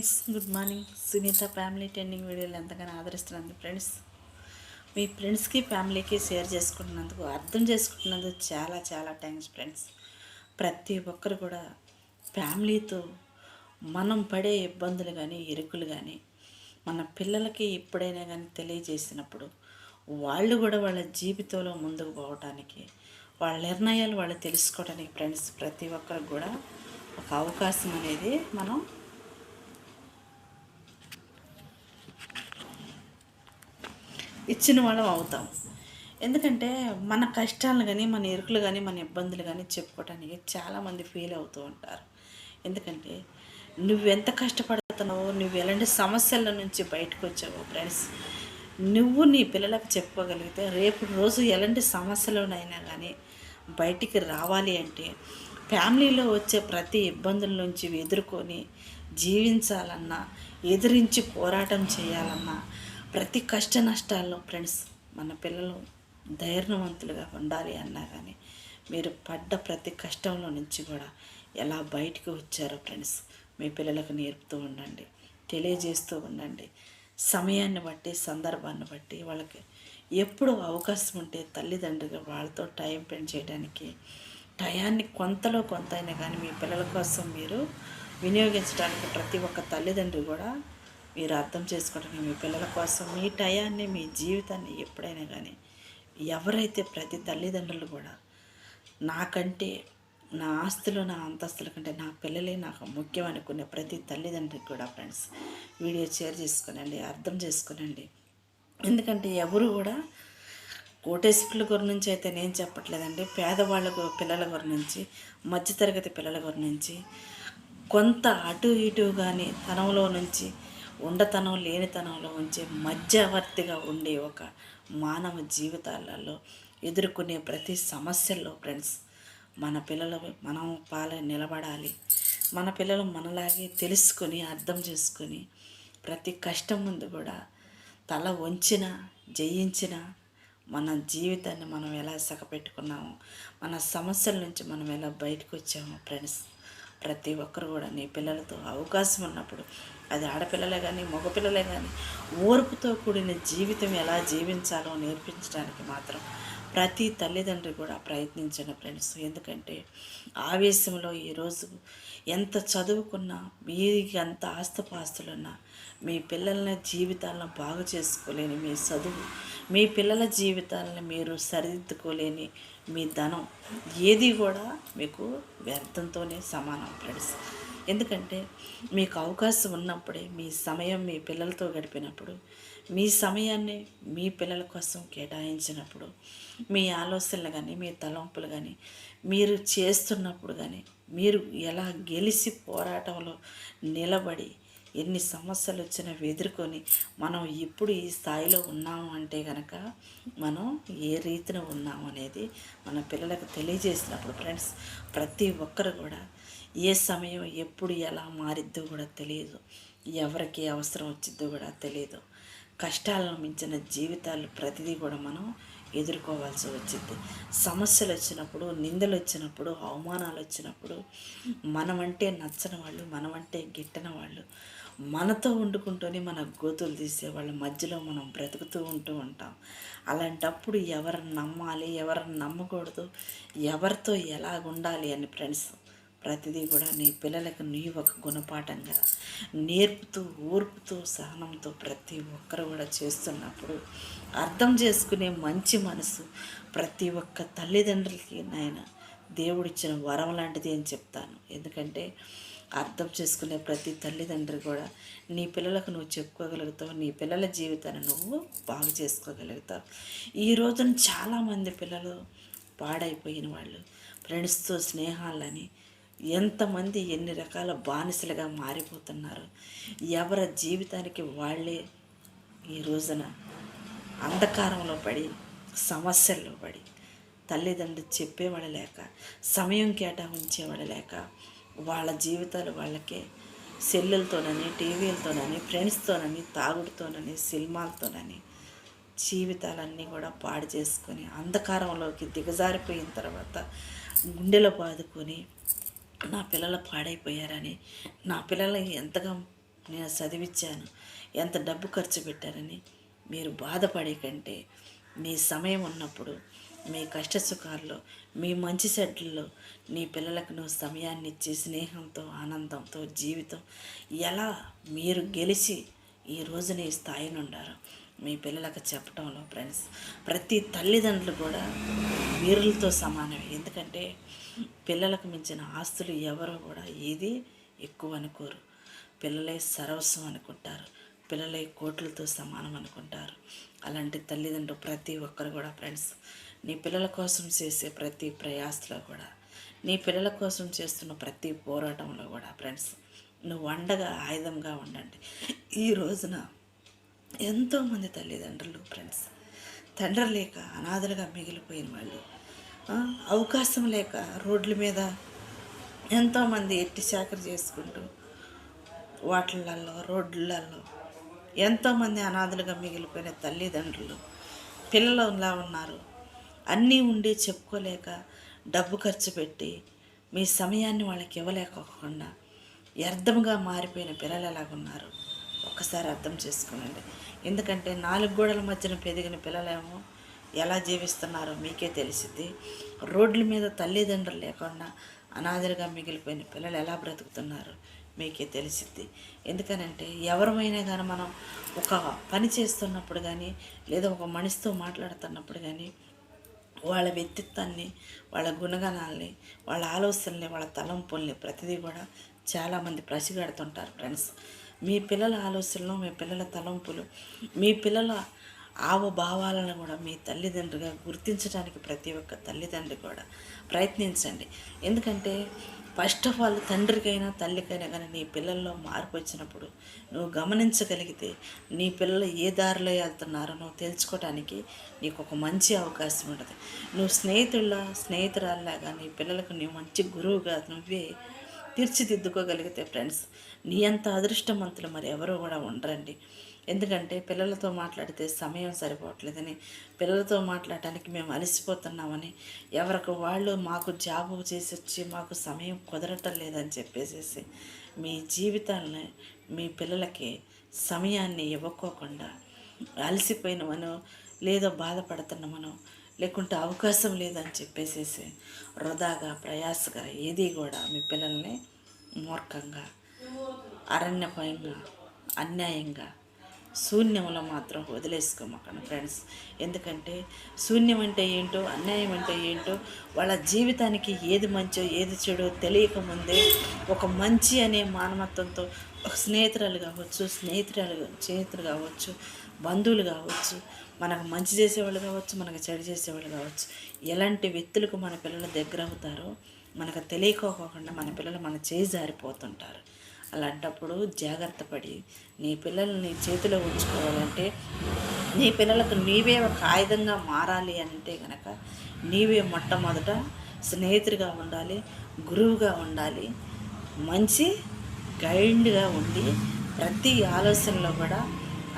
Friends good morning Sunitha family trending వీడియోలు ఎంతగానో ఆదరిస్తున్నాను friends మీ ఫ్రెండ్స్కి ఫ్యామిలీకి షేర్ చేసుకుంటున్నందుకు అర్థం చేసుకుంటున్నందుకు చాలా చాలా థ్యాంక్స్ ఫ్రెండ్స్ ప్రతి ఒక్కరు కూడా ఫ్యామిలీతో మనం పడే ఇబ్బందులు కానీ ఇరుకులు కానీ మన పిల్లలకి ఎప్పుడైనా కానీ తెలియజేసినప్పుడు వాళ్ళు కూడా వాళ్ళ జీవితంలో ముందుకు పోవటానికి వాళ్ళ నిర్ణయాలు వాళ్ళు తెలుసుకోవడానికి ఫ్రెండ్స్ ప్రతి ఒక్కరికి కూడా ఒక అవకాశం అనేది మనం ఇచ్చిన వాళ్ళం అవుతాం. ఎందుకంటే మన కష్టాలు కానీ మన ఇరుకులు కానీ మన ఇబ్బందులు కానీ చెప్పుకోవడానికి చాలామంది ఫీల్ అవుతూ ఉంటారు. ఎందుకంటే నువ్వెంత కష్టపడుతున్నావో నువ్వు ఎలాంటి సమస్యల నుంచి బయటకు వచ్చావో ఫ్రెండ్స్ నువ్వు నీ పిల్లలకు చెప్పుకోగలిగితే రేపు రోజు ఎలాంటి సమస్యలోనైనా కానీ బయటికి రావాలి అంటే ఫ్యామిలీలో వచ్చే ప్రతి ఇబ్బందుల నుంచి ఎదుర్కొని జీవించాలన్నా ఎదిరించి పోరాటం చేయాలన్నా ప్రతి కష్ట నష్టాల్లో ఫ్రెండ్స్ మన పిల్లలు ధైర్యవంతులుగా ఉండాలి అన్నా కానీ మీరు పడ్డ ప్రతి కష్టంలో నుంచి కూడా ఎలా బయటికి వచ్చారో ఫ్రెండ్స్ మీ పిల్లలకు నేర్పుతూ ఉండండి తెలియజేస్తూ ఉండండి. సమయాన్ని బట్టి సందర్భాన్ని బట్టి వాళ్ళకి ఎప్పుడు అవకాశం ఉంటే తల్లిదండ్రులు వాళ్ళతో టైం స్పెండ్ చేయడానికి టయాన్ని కొంతలో కొంత అయినా కానీ మీ పిల్లల కోసం మీరు వినియోగించడానికి ప్రతి ఒక్క తల్లిదండ్రులు కూడా మీరు అర్థం చేసుకోవడానికి మీ పిల్లల కోసం మీ టయాన్ని మీ జీవితాన్ని ఎప్పుడైనా కానీ ఎవరైతే ప్రతి తల్లిదండ్రులు కూడా నాకంటే నా ఆస్తులు నా అంతస్తుల కంటే నా పిల్లలే నాకు ముఖ్యం అనుకునే ప్రతి తల్లిదండ్రికి కూడా ఫ్రెండ్స్ వీడియో షేర్ చేసుకునండి అర్థం చేసుకునండి. ఎందుకంటే ఎవరు కూడా కోటేశ్వరుల గురించి అయితే నేను చెప్పట్లేదండి పేదవాళ్ళ పిల్లల గురించి మధ్యతరగతి పిల్లల గురించి కొంత అటు ఇటు కానీ తనంలో నుంచి ఉండతనం లేనితనంలో ఉంచే మధ్యవర్తిగా ఉండే ఒక మానవ జీవితాలలో ఎదుర్కొనే ప్రతి సమస్యల్లో ఫ్రెండ్స్ మన పిల్లలు మనం పాల నిలబడాలి. మన పిల్లలు మనలాగే తెలుసుకొని అర్థం చేసుకొని ప్రతి కష్టం ముందు కూడా తల వంచిన జయించిన మన జీవితాన్ని మనం ఎలా సగపెట్టుకున్నామో మన సమస్యల నుంచి మనం ఎలా బయటకు వచ్చాము ఫ్రెండ్స్. ప్రతి ఒక్కరు కూడా నీ పిల్లలతో అవకాశం ఉన్నప్పుడు అది ఆడపిల్లలే కానీ మగపిల్లలే కానీ ఓర్పుతో కూడిన జీవితం ఎలా జీవించాలో నేర్పించడానికి మాత్రం ప్రతి తల్లిదండ్రి కూడా ప్రయత్నించండి ఫ్రెండ్స్. ఎందుకంటే ఆవేశంలో ఈరోజు ఎంత చదువుకున్నా మీకు ఎంత ఆస్తపాస్తులున్నా మీ పిల్లల జీవితాలను బాగు చేసుకోలేని మీ చదువు మీ పిల్లల జీవితాలను మీరు సరిదిద్దుకోలేని మీ ధనం ఏది కూడా మీకు వ్యర్థంతోనే సమానం ఫ్రెండ్స్ ఎందుకంటే మీకు అవకాశం ఉన్నప్పుడే మీ సమయం మీ పిల్లలతో గడిపినప్పుడు మీ సమయాన్ని మీ పిల్లల కోసం కేటాయించినప్పుడు మీ ఆలోచనలు కానీ మీ తలంపులు కానీ మీరు చేస్తున్నప్పుడు కానీ మీరు ఎలా గెలిచి పోరాటంలో నిలబడి ఎన్ని సమస్యలు వచ్చినా ఎదుర్కొని మనం ఇప్పుడు ఈ స్థాయిలో ఉన్నాము అంటే కనుక మనం ఏ రీతిన ఉన్నాము అనేది మన పిల్లలకు తెలియజేసినప్పుడు ఫ్రెండ్స్ ప్రతి ఒక్కరు కూడా ఏ సమయం ఎప్పుడు ఎలా మారిద్దో కూడా తెలియదు. ఎవరికి అవసరం వచ్చిద్దో కూడా తెలియదు. కష్టాలను మించిన జీవితాలు ప్రతిదీ కూడా మనం ఎదుర్కోవాల్సి వచ్చింది సమస్యలు వచ్చినప్పుడు నిందలు వచ్చినప్పుడు అవమానాలు వచ్చినప్పుడు మనమంటే నచ్చని వాళ్ళు మనమంటే గిట్టని వాళ్ళు మనతో వండుకుంటూనే మన గోతులు తీసే వాళ్ళ మధ్యలో మనం బ్రతుకుతూ ఉంటూ ఉంటాం. అలాంటప్పుడు ఎవరిని నమ్మాలి ఎవరిని నమ్మకూడదు ఎవరితో ఎలా ఉండాలి అని ఫ్రెండ్స్ ప్రతిదీ కూడా నీ పిల్లలకు నీ ఒక గుణపాఠంగా నేర్పుతూ ఓర్పుతూ సహనంతో ప్రతి ఒక్కరు కూడా చేస్తున్నప్పుడు అర్థం చేసుకునే మంచి మనసు ప్రతి ఒక్క తల్లిదండ్రులకి నాయన దేవుడిచ్చిన వరం లాంటిది అని చెప్తాను. ఎందుకంటే అర్థం చేసుకునే ప్రతి తల్లిదండ్రి కూడా నీ పిల్లలకు నువ్వు చెప్పుకోగలుగుతావు నీ పిల్లల జీవితాన్ని నువ్వు బాగు చేసుకోగలుగుతావు. ఈ రోజున చాలామంది పిల్లలు పాడైపోయిన వాళ్ళు ఫ్రెండ్స్తో స్నేహాలని ఎంతమంది ఎన్ని రకాల బానిసలుగా మారిపోతున్నారు ఎవరి జీవితానికి వాళ్ళే ఈ రోజున అంధకారంలో పడి సమస్యల్లో పడి తల్లిదండ్రులు చెప్పేవాడు లేక సమయం కేటాయించేవాడు లేక వాళ్ళ జీవితాలు వాళ్ళకే సెల్లులతోనని టీవీలతోనని ఫ్రెండ్స్తోనని తాగుడుతోనని సినిమాలతోనని జీవితాలన్నీ కూడా పాడు చేసుకొని అంధకారంలోకి దిగజారిపోయిన తర్వాత గుండెలో బాదుకొని నా పిల్లలు పాడైపోయారని నా పిల్లలకి ఎంతగా నేను చదివించాను ఎంత డబ్బు ఖర్చు పెట్టారని మీరు బాధపడే కంటే మీ సమయం ఉన్నప్పుడు మీ కష్ట సుఖాల్లో మీ మంచి చెడ్డల్లో నీ పిల్లలకు నువ్వు సమయాన్ని ఇచ్చి స్నేహంతో ఆనందంతో జీవితం ఎలా మీరు గెలిచి ఈ రోజున నీ స్థాయిని ఉండారు మీ పిల్లలకు చెప్పడంలో ఫ్రెండ్స్ ప్రతి తల్లిదండ్రులు కూడా వీరులతో సమానమే. ఎందుకంటే పిల్లలకు మించిన ఆస్తులు ఎవరు కూడా ఏది ఎక్కువ అనుకోరు. పిల్లలే సర్వస్వం అనుకుంటారు. పిల్లలే కోట్లతో సమానం అనుకుంటారు. అలాంటి తల్లిదండ్రులు ప్రతి ఒక్కరు కూడా ఫ్రెండ్స్ నీ పిల్లల కోసం చేసే ప్రతి ప్రయాసలో కూడా నీ పిల్లల కోసం చేస్తున్న ప్రతి పోరాటంలో కూడా ఫ్రెండ్స్ నువ్వు వండగా ఆయుధంగా ఉండండి. ఈ రోజున ఎంతోమంది తల్లిదండ్రులు ఫ్రెండ్స్ తండ్రి లేక అనాథలుగా మిగిలిపోయిన వాళ్ళు అవకాశం లేక రోడ్ల మీద ఎంతోమంది ఎట్టి చాకరి చేసుకుంటూ వాటిలలో రోడ్లలో ఎంతోమంది అనాథలుగా మిగిలిపోయిన తల్లిదండ్రులు పిల్లలులా ఉన్నారు. అన్నీ ఉండి చెప్పుకోలేక డబ్బు ఖర్చు పెట్టి మీ సమయాన్ని వాళ్ళకి ఇవ్వలేకోకుండా వ్యర్థంగా మారిపోయిన పిల్లలు ఎలాగున్నారు? ఒక్కసారి అర్థం చేసుకోనండి. ఎందుకంటే నాలుగు గోడల మధ్యన పెరిగిన పిల్లలేమో ఎలా జీవిస్తున్నారో మీకే తెలిసింది రోడ్ల మీద తల్లిదండ్రులు లేకుండా అనాథలుగా మిగిలిపోయిన పిల్లలు ఎలా బ్రతుకుతున్నారు మీకే తెలిసిద్ది. ఎందుకనంటే ఎవరమైనా కానీ మనం ఒక పని చేస్తున్నప్పుడు కానీ లేదా ఒక మనిషితో మాట్లాడుతున్నప్పుడు కానీ వాళ్ళ వ్యక్తిత్వాన్ని వాళ్ళ గుణగణాలని వాళ్ళ ఆలోచనల్ని వాళ్ళ తలంపుల్ని ప్రతిదీ కూడా చాలామంది పసిగడుతుంటారు ఫ్రెండ్స్ మీ పిల్లల ఆలోచనలు మీ పిల్లల తలంపులు మీ పిల్లల భావాలను కూడా మీ తల్లిదండ్రులుగా గుర్తించడానికి ప్రతి ఒక్క తల్లిదండ్రి కూడా ప్రయత్నించండి. ఎందుకంటే ఫస్ట్ ఆఫ్ ఆల్ తండ్రికైనా తల్లికైనా కానీ నీ పిల్లల్లో మార్పు వచ్చినప్పుడు నువ్వు గమనించగలిగితే నీ పిల్లలు ఏ దారిలో వెళ్తున్నారో నువ్వు తెలుసుకోవడానికి నీకు ఒక మంచి అవకాశం ఉంటుంది. నువ్వు స్నేహితుల స్నేహితురాల్లాగా నీ పిల్లలకు నీ మంచి గురువుగా నువ్వే తీర్చిదిద్దుకోగలిగితే ఫ్రెండ్స్ నీ అంత అదృష్టవంతులు మరి ఎవరు కూడా ఉండరండి. ఎందుకంటే పిల్లలతో మాట్లాడితే సమయం సరిపోవట్లేదని పిల్లలతో మాట్లాడటానికి మేము అలసిపోతున్నామని ఎవరికి వాళ్ళు మాకు జాబు చేసి వచ్చి మాకు సమయం కుదరటం లేదని చెప్పేసేసి మీ జీవితాన్ని మీ పిల్లలకి సమయాన్ని ఇవ్వకోకుండా అలసిపోయినమనో లేదో బాధపడుతున్నామనో లేకుంటే అవకాశం లేదని చెప్పేసేసి వృధాగా ప్రయాసగా ఏది కూడా మీ పిల్లల్ని మూర్ఖంగా అరణ్యపయంగా అన్యాయంగా శూన్యంలో మాత్రం వదిలేసుకోమాకండి ఫ్రెండ్స్ ఎందుకంటే శూన్యం అంటే ఏంటో అన్యాయం అంటే ఏంటో వాళ్ళ జీవితానికి ఏది మంచో ఏది చెడో తెలియక ముందే ఒక మంచి అనే మానవత్వంతో ఒక స్నేహితురాలు కావచ్చు స్నేహితురాలు స్నేహితులు కావచ్చు బంధువులు కావచ్చు మనకు మంచి చేసేవాళ్ళు కావచ్చు మనకు చెడు చేసేవాళ్ళు కావచ్చు ఎలాంటి వ్యక్తులకు మన పిల్లలు దగ్గర అవుతారో మనకు తెలియకోకుండా మన పిల్లలు మన చేయి జారిపోతుంటారు. అలాంటప్పుడు జాగ్రత్త పడి నీ పిల్లల్ని నీ చేతిలో ఉంచుకోవాలంటే నీ పిల్లలకు నీవే ఒక ఆయుధంగా మారాలి అంటే కనుక నీవే మొట్టమొదట స్నేహితుడిగా ఉండాలి గురువుగా ఉండాలి మంచి గైడ్గా ఉండి ప్రతి ఆలోచనలో కూడా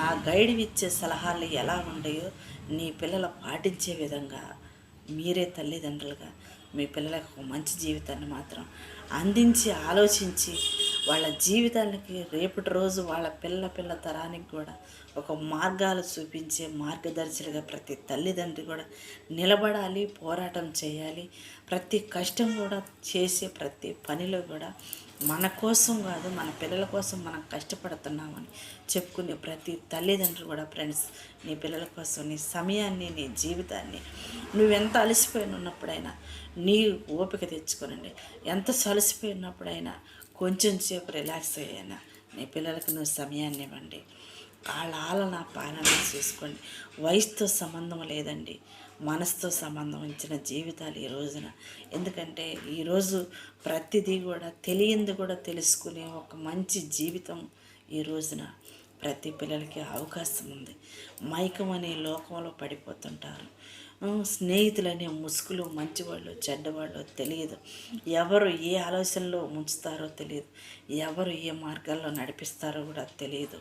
ఆ గైడ్ ఇచ్చే సలహాలు ఎలా ఉన్నాయో నీ పిల్లలు పాటించే విధంగా మీరే తల్లిదండ్రులుగా మీ పిల్లలకు ఒక మంచి జీవితాన్ని మాత్రం అందించి ఆలోచించి వాళ్ళ జీవితాలకి రేపటి రోజు వాళ్ళ పిల్ల పిల్ల తరానికి కూడా ఒక మార్గాలు చూపించే మార్గదర్శులుగా ప్రతి తల్లిదండ్రి కూడా నిలబడాలి పోరాటం చేయాలి. ప్రతి కష్టం కూడా చేసే ప్రతి పనిలో కూడా మన కోసం కాదు మన పిల్లల కోసం మనం కష్టపడుతున్నామని చెప్పుకునే ప్రతి తల్లిదండ్రులు కూడా ఫ్రెండ్స్ నీ పిల్లల కోసం నీ సమయాన్ని నీ జీవితాన్ని నువ్వెంత అలసిపోయిన ఉన్నప్పుడైనా నీ ఓపిక తెచ్చుకోనండి. ఎంత సలసిపోయి ఉన్నప్పుడైనా కొంచెం సేపు రిలాక్స్ అయ్యానా? నీ పిల్లలకు నువ్వు సమయాన్ని ఇవ్వండి. వాళ్ళ ఆలన పాలన చేసుకోండి. వయసుతో సంబంధం లేదండి. మనసుతో సంబంధం ఇచ్చిన జీవితాలు ఈ రోజున. ఎందుకంటే ఈరోజు ప్రతిదీ కూడా తెలియంది కూడా తెలుసుకునే ఒక మంచి జీవితం ఈ రోజున ప్రతి పిల్లలకి అవకాశం ఉంది. మైకం అనే లోకంలో పడిపోతుంటారు. స్నేహితులనే ముసుగులు మంచివాళ్ళు చెడ్డవాళ్ళు తెలియదు. ఎవరు ఏ ఆలోచనలో ముంచుతారో తెలియదు. ఎవరు ఏ మార్గాల్లో నడిపిస్తారో కూడా తెలియదు.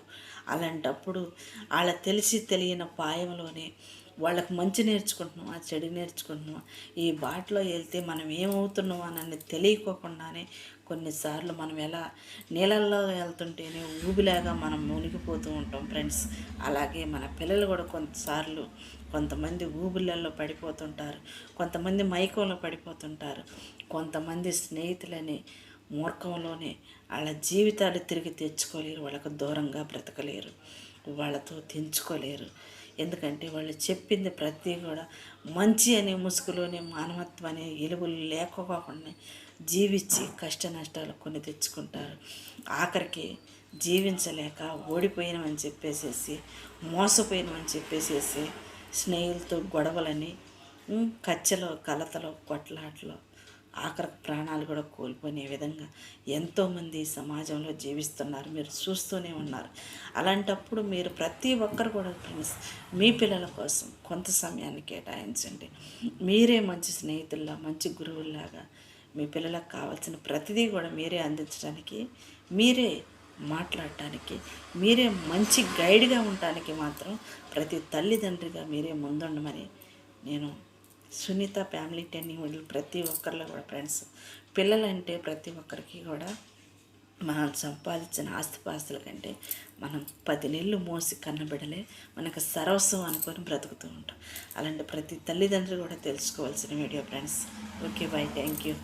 అలాంటప్పుడు వాళ్ళ తెలిసి తెలియని పాయంలోనే వాళ్ళకి మంచి నేర్చుకుంటున్నామా చెడు నేర్చుకుంటున్నామా ఈ బాటలో వెళ్తే మనం ఏమవుతున్నామా అని తెలియకోకుండానే కొన్నిసార్లు మనం ఎలా నీళ్ళల్లో వెళ్తుంటేనే ఊబిలాగా మనం మునిగిపోతూ ఉంటాం ఫ్రెండ్స్. అలాగే మన పిల్లలు కూడా కొంతసార్లు కొంతమంది ఊబిళ్ళల్లో పడిపోతుంటారు కొంతమంది మైకంలో పడిపోతుంటారు కొంతమంది స్నేహితులని మూర్ఖంలోనే వాళ్ళ జీవితాలు తిరిగి తెచ్చుకోలేరు వాళ్ళకు దూరంగా బ్రతకలేరు వాళ్ళతో తెంచుకోలేరు. ఎందుకంటే వాళ్ళు చెప్పింది ప్రతి కూడా మంచి అనే ముసుగులోనే మానవత్వం అనే ఎలుగులు లేకపోకుండా జీవించి కష్ట నష్టాలు కొన్ని తెచ్చుకుంటారు. ఆఖరికి జీవించలేక ఓడిపోయినామని చెప్పేసేసి మోసపోయినామని చెప్పేసేసి స్నేహితులతో గొడవలని ఉమ్, కచ్చలో కలతలో కొట్లాటలో ఆఖరికి ప్రాణాలు కూడా కోల్పోయే విధంగా ఎంతోమంది సమాజంలో జీవిస్తున్నారు. మీరు చూస్తూనే ఉన్నారు. అలాంటప్పుడు మీరు ప్రతి ఒక్కరు కూడా ఫ్రెండ్స్ మీ పిల్లల కోసం కొంత సమయాన్ని కేటాయించండి. మీరే మంచి స్నేహితుల్లా మంచి గురువుల్లాగా మీ పిల్లలకు కావాల్సిన ప్రతిదీ కూడా మీరే అందించడానికి మీరే మాట్లాడటానికి మీరే మంచి గైడ్గా ఉండటానికి మాత్రం ప్రతి తల్లిదండ్రిగా మీరే ముందుండమని నేను సునీత ఫ్యామిలీ టెన్నింగ్ వాళ్ళు ప్రతి ఒక్కరిలో కూడా ఫ్రెండ్స్. పిల్లలంటే ప్రతి ఒక్కరికి కూడా మనం సంపాదించిన ఆస్తిపాస్తుల కంటే మనం పది నెలలు మోసి కన్నబిడలే మనకు సర్వస్వం అనుకొని బ్రతుకుతూ ఉంటాం. అలాంటి ప్రతి తల్లిదండ్రులు కూడా తెలుసుకోవాల్సిన video friends. Okay bye. Thank you